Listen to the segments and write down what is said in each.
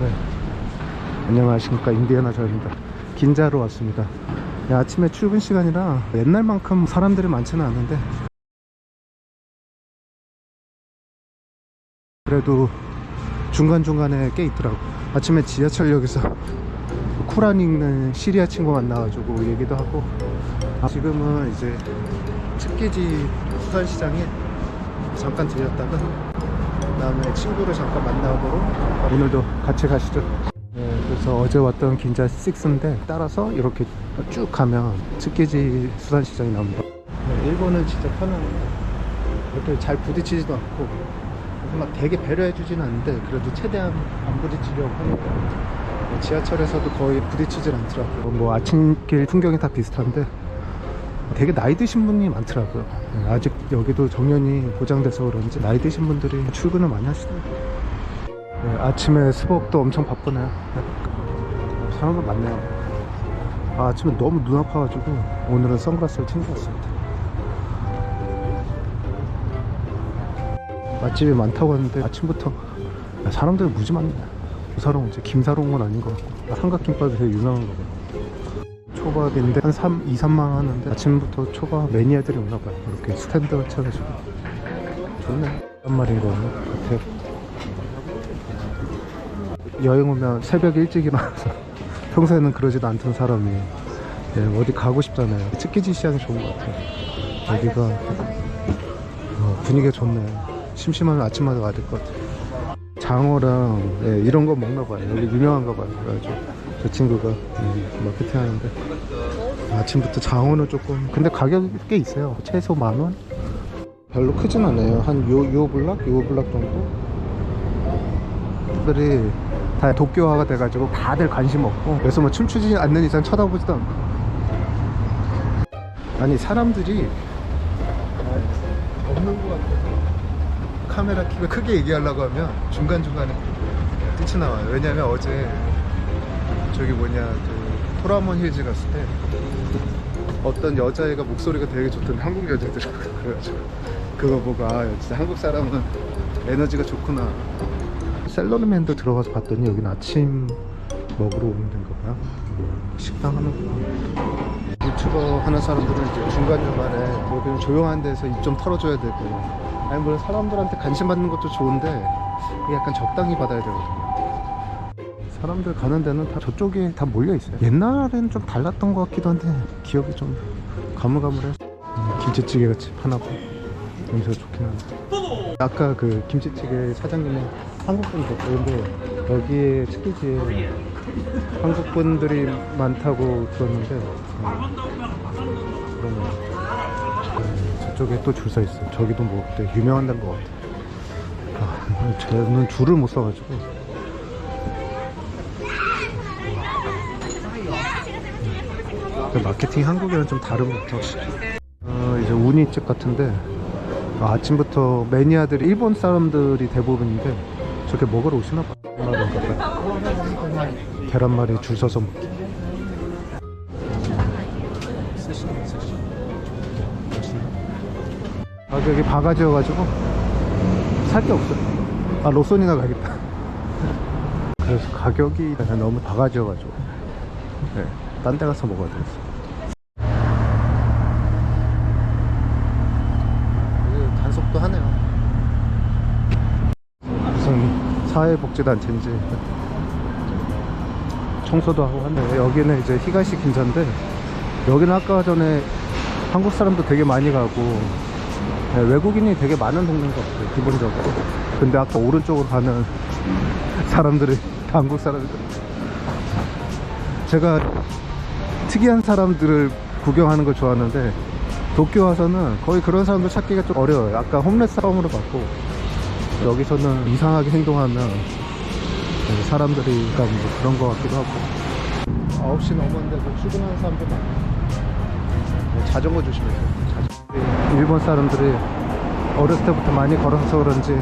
네. 안녕하십니까. 인디애나 저입니다. 긴자로 왔습니다. 네, 아침에 출근 시간이라 옛날만큼 사람들이 많지는 않은데. 그래도 중간중간에 꽤 있더라고. 아침에 지하철역에서 쿠란 읽는 시리아 친구 만나가지고 얘기도 하고. 아, 지금은 이제 츠키지 수산시장에 잠깐 들렸다가 그 다음에 친구를 잠깐 만나보러 오늘도 같이 가시죠. 네, 그래서 어제 왔던 긴자 6인데 따라서 이렇게 쭉 가면 츠키지 수산시장이 나옵니다. 네, 일본은 진짜 편안해요. 이렇게 잘 부딪히지도 않고 막 되게 배려해 주진 않는데 그래도 최대한 안 부딪히려고 하니까 뭐 지하철에서도 거의 부딪히질 않더라고요. 뭐 아침길 풍경이 다 비슷한데 되게 나이 드신 분이 많더라고요. 네, 아직 여기도 정년이 보장돼서 그런지 나이 드신 분들이 출근을 많이 하시더라고요. 네, 아침에 수복도 엄청 바쁘네요. 네. 사람들 많네요. 아, 아침에 너무 눈 아파가지고 오늘은 선글라스를 챙겨 왔습니다. 맛집이 많다고 하는데 아침부터 사람들이 무지 많네. 사롱 이제 김사롱은 아닌 것 같고 삼각김밥이 되게 유명한 거 봐요 초밥인데 한 3, 2, 3만 원 하는데 아침부터 초밥 매니아들이 오나 봐요. 이렇게 스탠드가 쳐가지고. 좋네. 한 마리인 거 같아요. 여행 오면 새벽에 일찍 일어나서 평소에는 그러지도 않던 사람이 예, 어디 가고 싶잖아요. 츠키지 시장이 좋은 것 같아요. 여기가 어, 분위기가 좋네. 심심하면 아침마다 와야 될 것 같아요. 장어랑 예, 이런 거 먹나 봐요. 여기 유명한가 봐요. 그래가지고 저 친구가 음, 마케팅 하는데 아침부터 장어는 조금 근데 가격이 꽤 있어요 최소 만원? 별로 크진 않아요 한 요 요 블락? 요 블락 정도? 들이 다 도쿄화가 돼가지고 다들 관심 없고 그래서 뭐 춤추지 않는 이상 쳐다보지도 않고 아니 사람들이 없는 것 같아서 카메라 켜고 크게 얘기하려고 하면 중간중간에 끝이 나와요 왜냐면 어제 저기 뭐냐 그 토라몬 힐즈 갔을 때 어떤 여자애가 목소리가 되게 좋던데 한국 여자더라고요 그래가지고 그거 보고 아 진짜 한국 사람은 에너지가 좋구나. 셀러리맨도 들어가서 봤더니 여기는 아침 먹으러 오는 데인가 봐요 식당 하는구나. 유튜버 하는 사람들은 이제 중간중간에 뭐 그냥 조용한 데서 입 좀 털어줘야 되고. 아니 물론 사람들한테 관심 받는 것도 좋은데 약간 적당히 받아야 되거든요 사람들 가는 데는 다 저쪽에 다 몰려 있어요. 옛날에는 좀 달랐던 것 같기도 한데 기억이 좀 가물가물해. 음, 김치찌개 같이 파나고. 냄새가 좋긴 한데. 아까 그 김치찌개 사장님이 한국분이셨고 근데 여기에 치키지에 한국분들이 많다고 들었는데 음, 그러면 음, 저쪽에 또 줄 서 있어요. 저기도 뭐 되게 유명한 데인 것 같아요. 아, 저는 줄을 못 서가지고 마케팅 한국이랑 좀 다른 것 같아요. 어, 이제 우니집 같은데 아, 아침부터 매니아들이 일본 사람들이 대부분인데 저렇게 먹으러 오시나 봐 계란말이 줄 서서 먹기. 가격이 바가지여가지고 살 게 없어 아 로손이나 가겠다. 그래서 가격이 너무 바가지여가지고. 네, 딴 데 가서 먹어야 되겠어. 여기 단속도 하네요. 무슨 사회복지단체인지. 청소도 하고 하네 여기는 이제 히가시 긴자인데 여기는 아까 전에 한국 사람도 되게 많이 가고 네, 외국인이 되게 많은 동네인 것 같아요 기본적으로. 근데 아까 오른쪽으로 가는 사람들이 다 한국 사람들. 제가 특이한 사람들을 구경하는 걸 좋아하는데 도쿄 와서는 거의 그런 사람들 찾기가 좀 어려워요. 아까 홈레스 싸움으로 봤고 여기서는 이상하게 행동하면 네, 사람들이 뭐 그런 것 같기도 하고. 9시 넘었는데도 출근하는 사람들 많아요. 네, 자전거 조심해요. 자전거. 일본 사람들이 어렸을 때부터 많이 걸어서 그런지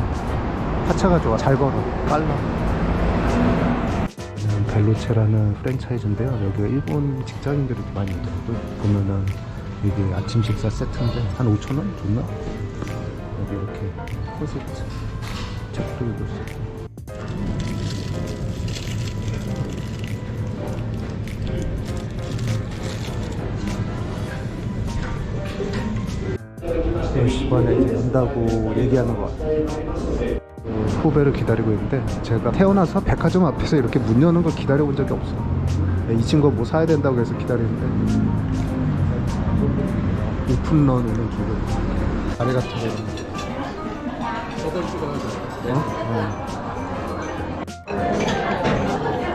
하차가 좋아. 잘 걸어. 빨라 갤로체라는 프랜차이즈인데요. 여기가 일본 직장인들이 많이 있더라고요. 보면은 이게 아침 식사 세트인데 한 5천 원 줬나? 여기 이렇게 콘셉트 책도 읽을 수 있고. 열시 반에 이제 한다고 얘기하는 것 같아요. 그 후배를 기다리고 있는데 제가 태어나서 백화점 앞에서 이렇게 문 여는 걸 기다려 본 적이 없어요. 이 친구가 뭐 사야 된다고 해서 기다리는데 오픈런 오는 중이거든요. 다리 같은 거. 저걸 찍어야 돼. 어?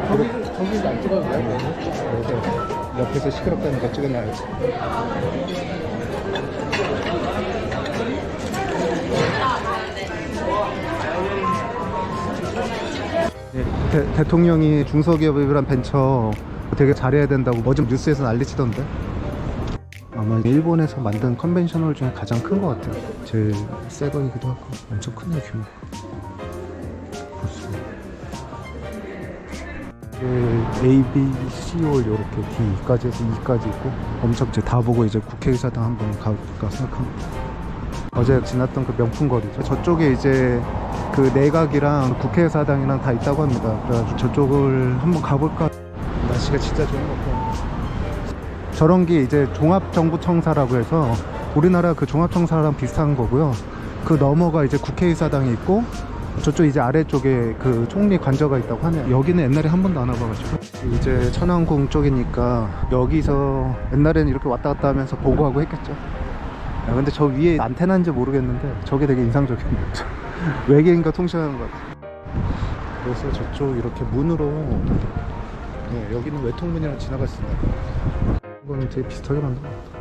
저기, 저기서 안 찍어도 돼요? 어. 그래서 옆에서 시끄럽다는 거 찍어놔야지. 대, 대통령이 중소기업이란 벤처 되게 잘해야 된다고 뭐 좀 뉴스에서 난리치던데? 아마 일본에서 만든 컨벤셔널 중에 가장 큰 것 같아요. 제일 새 거이기도 하고 엄청 크네요 규모. 벌써 이게 A, B, C, O 이렇게 D까지 해서 E까지 있고 엄청 이제 다 보고 이제 국회의사당 한번 가볼까 생각합니다. 어제 지났던 그 명품 거리죠. 저쪽에 이제 그 내각이랑 국회의사당이랑 다 있다고 합니다 그래가지고 저쪽을 한번 가볼까 날씨가 진짜 좋은 것 같아요 저런 게 이제 종합정부청사라고 해서 우리나라 그 종합청사랑 비슷한 거고요 그 너머가 이제 국회의사당이 있고 저쪽 이제 아래쪽에 그 총리 관저가 있다고 하네요. 여기는 옛날에 한 번도 안 와봐가지고 이제 천안궁 쪽이니까 여기서 옛날에는 이렇게 왔다 갔다 하면서 보고하고 했겠죠. 야, 근데 저 위에 안테나인지 모르겠는데 저게 되게 인상적이네요. 외계인과 통신하는 것 같아요. 그래서 저쪽 이렇게 문으로 네, 여기는 외통문이랑 지나갈 수 있나요? 이거는 되게 비슷하게 만든 것 같아요.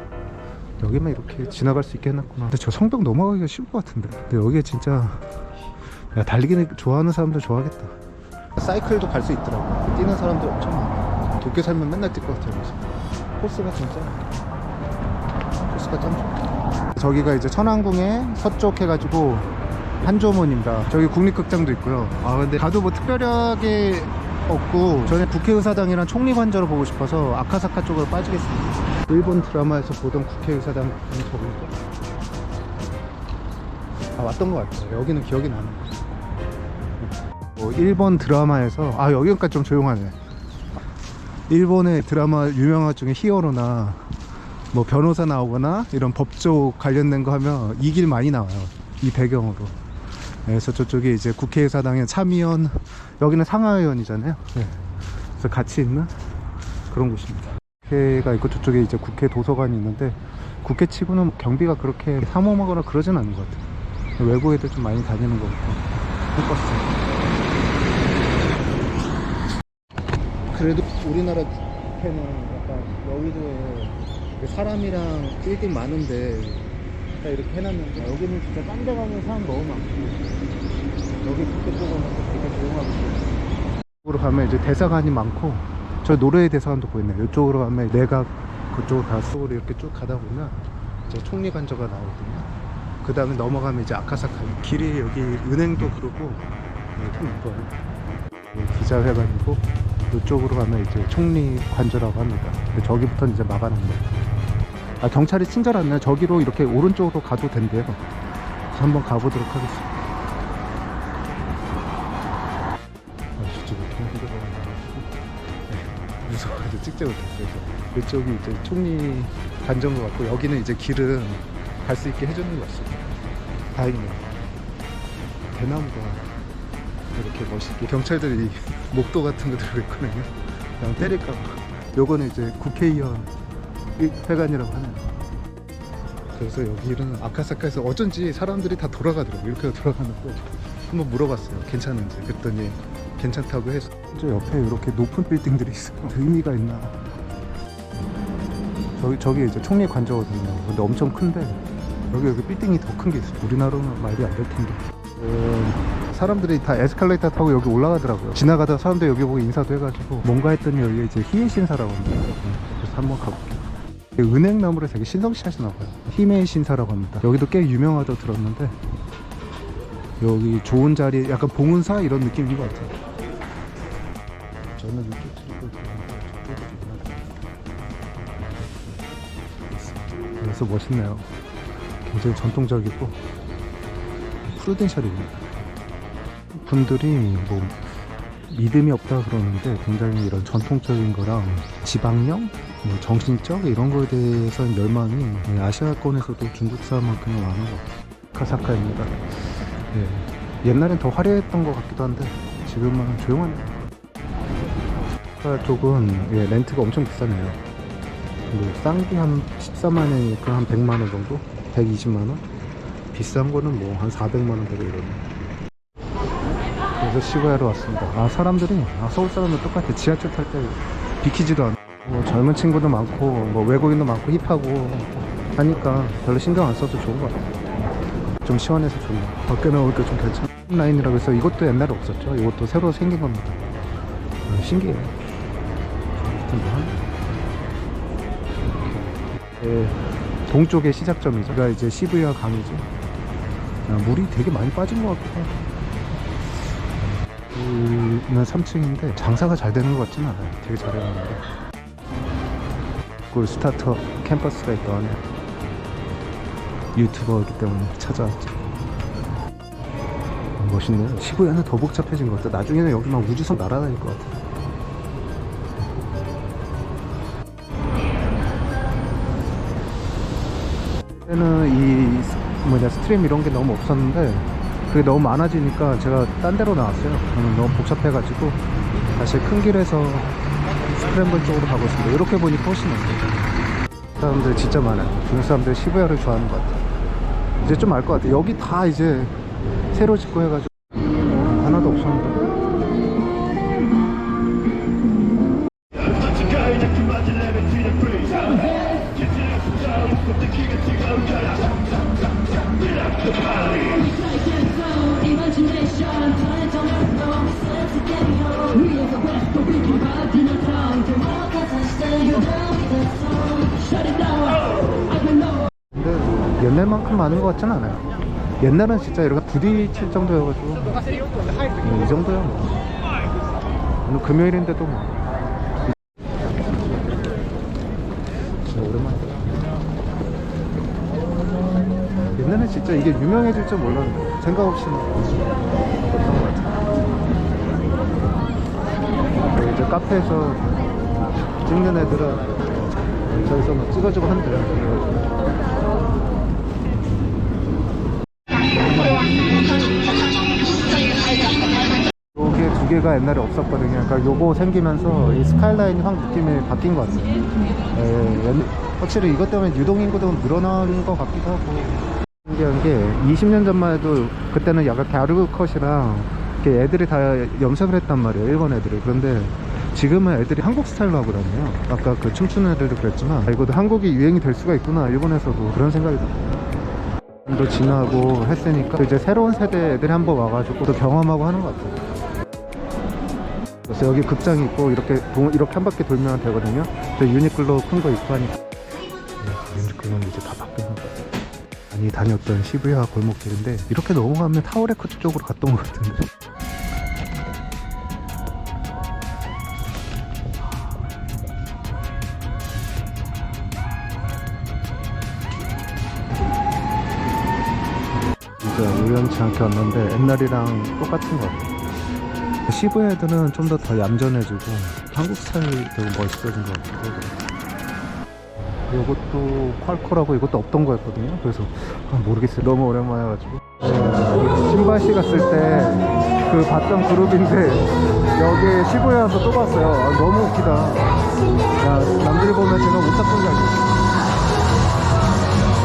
여기만 이렇게 지나갈 수 있게 해놨구나. 근데 저 성벽 넘어가기가 쉬울 것 같은데. 근데 여기에 진짜 야, 달리기 좋아하는 사람들 좋아하겠다. 사이클도 갈 수 있더라고. 뛰는 사람들 엄청 많아. 도쿄 살면 맨날 뛸 것 같아요. 그래서. 코스가 진짜. 코스가 짱 좋아. 저기가 이제 천안궁의 서쪽 해가지고 한조문입니다. 저기 국립극장도 있고요. 아 근데 가도 뭐 특별하게 없고 저는 국회의사당이랑 총리관저를 보고 싶어서 아카사카 쪽으로 빠지겠습니다. 일본 드라마에서 보던 국회의사당 저건가? 아 왔던 것 같아요. 여기는 기억이 나는 거. 뭐 일본 드라마에서 아 여기가 좀 조용하네. 일본의 드라마 유명한 중에 히어로나 뭐 변호사 나오거나 이런 법조 관련된 거 하면 이 길 많이 나와요. 이 배경으로. 그래서 저쪽에 이제 국회의사당의 참의원 여기는 상하의원이잖아요. 네. 그래서 같이 있는 그런 곳입니다. 국회가 있고 저쪽에 이제 국회 도서관이 있는데 국회 치고는 경비가 그렇게 삼엄하거나 그러진 않은 것 같아요. 외국 애들 좀 많이 다니는 것 같고 버스. 그래도 우리나라 국회는 약간 여의도에 그 사람이랑 빌딩 많은데 다 이렇게 해놨는데 여기는 진짜 딴 데 가면 사람 너무 많고 여기 국회 쪽은 되게 조용하고 이쪽으로 가면 이제 대사관이 많고 저 노르웨이 대사관도 보이네요. 이쪽으로 가면 내각 그쪽으로 다 쏘로 이렇게 쭉 가다 보면 이제 총리 관저가 나오거든요. 그 다음에 넘어가면 이제 아카사카 길이 여기 은행도 그러고 네, 참 이뻐요. 여기 기자회관이고 이쪽으로 가면 이제 총리 관저라고 합니다. 저기부터는 이제 막아놓는 아 경찰이 친절하네요. 저기로 이렇게 오른쪽으로 가도 된대요. 한번 가보도록 하겠습니다 못했어요. 그래서 이쪽이 이제 총리 관저인 것 같고 여기는 이제 길은 갈 수 있게 해주는 것 같습니다. 다행이네요 대나무가 이렇게 멋있게 경찰들이 목도 같은 거 들고 있거든요. 그냥 때릴까 봐. 요거는 이제 국회의원 회관이라고 하네요. 그래서 여기는 아카사카에서 어쩐지 사람들이 다 돌아가더라고요. 이렇게 돌아가는데 한번 물어봤어요. 괜찮은지. 그랬더니 괜찮다고 해서. 저 옆에 이렇게 높은 빌딩들이 있어요. 의미가 있나. 저기, 저기 이제 총리 관저거든요. 근데 엄청 큰데 여기 여기 빌딩이 더 큰 게 있어요. 우리나라는 말이 안 될 텐데. 음, 사람들이 다 에스컬레이터 타고 여기 올라가더라고요. 지나가다 사람들 여기 보고 인사도 해가지고 뭔가 했더니 여기 이제 희애 신사라고 합니다. 음, 그래서 한번 가볼게요. 은행나무를 되게 신성시 하시나 봐요. 힘의 신사라고 합니다. 여기도 꽤 유명하다고 들었는데 여기 좋은 자리 약간 봉은사 이런 느낌인 것 같아요 저는 이쪽 트립을 좋아하는데 그래서 멋있네요 굉장히 전통적이고 프루덴셜입니다 분들이 뭐 믿음이 없다 그러는데 굉장히 이런 전통적인 거랑 지방령, 뭐 정신적 이런 거에 대해서는 열망이 네, 아시아권에서도 중국 사람만큼은 많은 것 같아요. 카사카입니다. 예. 옛날엔 더 화려했던 것 같기도 한데 지금은 조용하네요. 카사카 쪽은 예, 렌트가 엄청 비싸네요. 뭐싼게 한 14만 원이니까 한 100만 원 정도? 120만 원? 비싼 거는 뭐 한 400만 원 되고 이러네. 그래서 시부야로 왔습니다. 아 사람들이 아, 서울 사람들 똑같아. 지하철 탈 때 비키지도 않아. 뭐 젊은 친구도 많고 뭐 외국인도 많고 힙하고 하니까 별로 신경 안 써도 좋은 것 같아요. 좀 시원해서 좋네요. 밖에 나오니까 좀 괜찮은 라인이라고 해서 이것도 옛날에 없었죠. 이것도 새로 생긴 겁니다. 아, 신기해요. 한- 네, 동쪽의 시작점이죠. 가 이제 시부야 강이죠. 아, 물이 되게 많이 빠진 것 같기도 하고. 여기는 3층인데 장사가 잘 되는 것 같지는 않아요. 되게 잘해놨는데. 그 스타터 캠퍼스가 있던 유튜버이기 때문에 찾아왔죠. 음, 멋있네요. 시부야는 더 복잡해진 것 같아. 나중에는 여기 막 우주선 날아다닐 것 같아. 때는 이 스- 뭐냐 스트림 이런 게 너무 없었는데 그게 너무 많아지니까 제가 딴 데로 나왔어요. 너무 복잡해가지고 다시 큰 길에서 스크램블 쪽으로 가고 있습니다. 이렇게 보니까 훨씬 낫어요. 사람들 진짜 많아요. 중국 사람들 시부야를 좋아하는 것 같아요. 이제 좀 알 것 같아요. 여기 다 이제 새로 짓고 해가지고 하나도 없었는데. 옛날만큼 많은 것 같진 않아요. 옛날은 진짜 이렇게 부딪힐 정도여가지고 뭐이 정도야 뭐. 오늘 금요일인데도 뭐. 오랜만이다. 옛날엔 진짜 이게 유명해질 줄 몰랐는데 생각 없이 그랬던 것 같아요. 근데 이제 카페에서 찍는 애들은 저기서 막 찍어주고 한대요. 두 개가 옛날에 없었거든요. 그러니까 요거 생기면서 이 스카이라인이 확 느낌이 바뀐 것 같아요. 예, 옛- 확실히 이것 때문에 유동 인구도 늘어나는 것 같기도 하고. 신기한 게 20년 전만 해도 그때는 약간 갸르그 컷이랑 이렇게 애들이 다 염색을 했단 말이에요. 일본 애들이. 그런데 지금은 애들이 한국 스타일로 하고 다녀요. 아까 그 춤추는 애들도 그랬지만 아, 이것도 한국이 유행이 될 수가 있구나. 일본에서도 그런 생각이 들어요. 도 지나고 했으니까 이제 새로운 세대 애들이 한번 와가지고 또 경험하고 하는 것 같아요. 그래서 여기 극장이 있고 이렇게 동- 이렇게 한 바퀴 돌면 되거든요. 저 유니클로 큰거 있고 하니까 네, 유니클로는 이제 다 바뀐 것 같아요. 많이 다녔던 시부야 골목길인데 이렇게 넘어가면 타워레코트 쪽으로 갔던 것 같은데. 진짜 우연치 않게 왔는데 옛날이랑 똑같은 것 같아요. 시부야 애들은 좀 더 더 얌전해지고 한국 스타일 되게 멋있어진 것 하고. 이것도 퀄코라고 이것도 없던 거였거든요. 그래서 아, 모르겠어요. 너무 오랜만에 와가지고. 네, 신바시 갔을 때 그 봤던 그룹인데 여기 시부야 와서 또 봤어요. 아, 너무 웃기다. 야, 남들이 보면 제가 못 잡은 줄 알겠어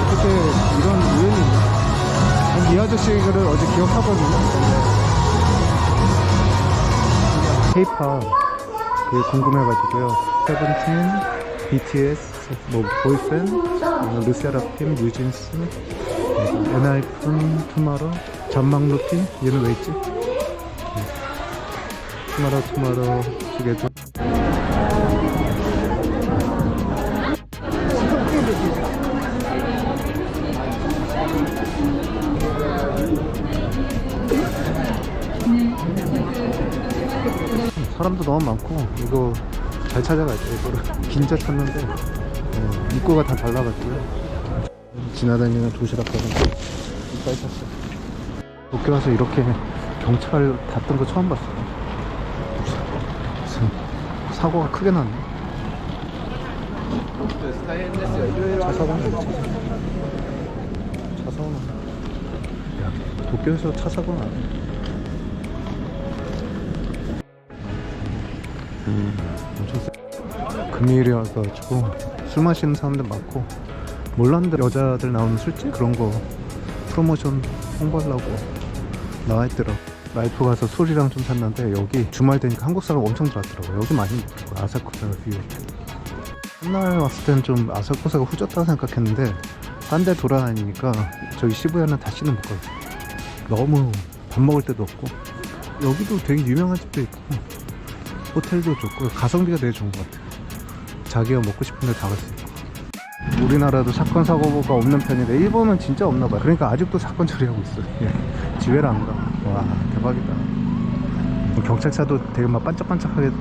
어떻게 이런 우연이 있나? 이 아저씨를 어제 기억하거든요 K-pop 그게 궁금해가지고요. 세븐틴, BTS, 뭐 보이팬, 뭐 르세라핌, 뉴진스, 엔하이픈, 투마로, 전망루피 얘는 왜 있지? 네. 투마로 투마로 시계도 사람도 너무 많고 이거 잘 찾아가야 돼 이거를 긴자 탔는데 네, 입구가 다 달라가지고요 지나다니는 도시락가는 이빨 탔어요 도쿄 와서 이렇게 경찰 탔던 거 처음 봤어요 사고가 크게 났네. 차 사고 났네. 차 사고 났네. 야, 도쿄에서 차 사고 났네. 음, 엄청 세. 금요일이어가지고 술 마시는 사람들 많고 몰랐는데 여자들 나오는 술집 그런 거 프로모션 홍보하려고 나와 있더라고. 라이프 가서 술이랑 좀 샀는데 여기 주말 되니까 한국 사람 엄청 들어왔더라고. 여기 많이 먹더라고. 아사쿠사 뷰. 옛날 왔을 때는 좀 아사쿠사가 후졌다고 생각했는데 딴 데 돌아다니니까 저기 시부야는 다시는 못 가요. 너무 밥 먹을 데도 없고 여기도 되게 유명한 집도 있고 호텔도 좋고 가성비가 되게 좋은 것 같아요. 자기가 먹고 싶은 데 다 갈 수 있고 우리나라도 사건 사고가 없는 편인데 일본은 진짜 없나 봐요. 그러니까 아직도 사건 처리하고 있어요. 예. 지회를 안 가. 와 대박이다. 경찰차도 되게 막 반짝반짝하게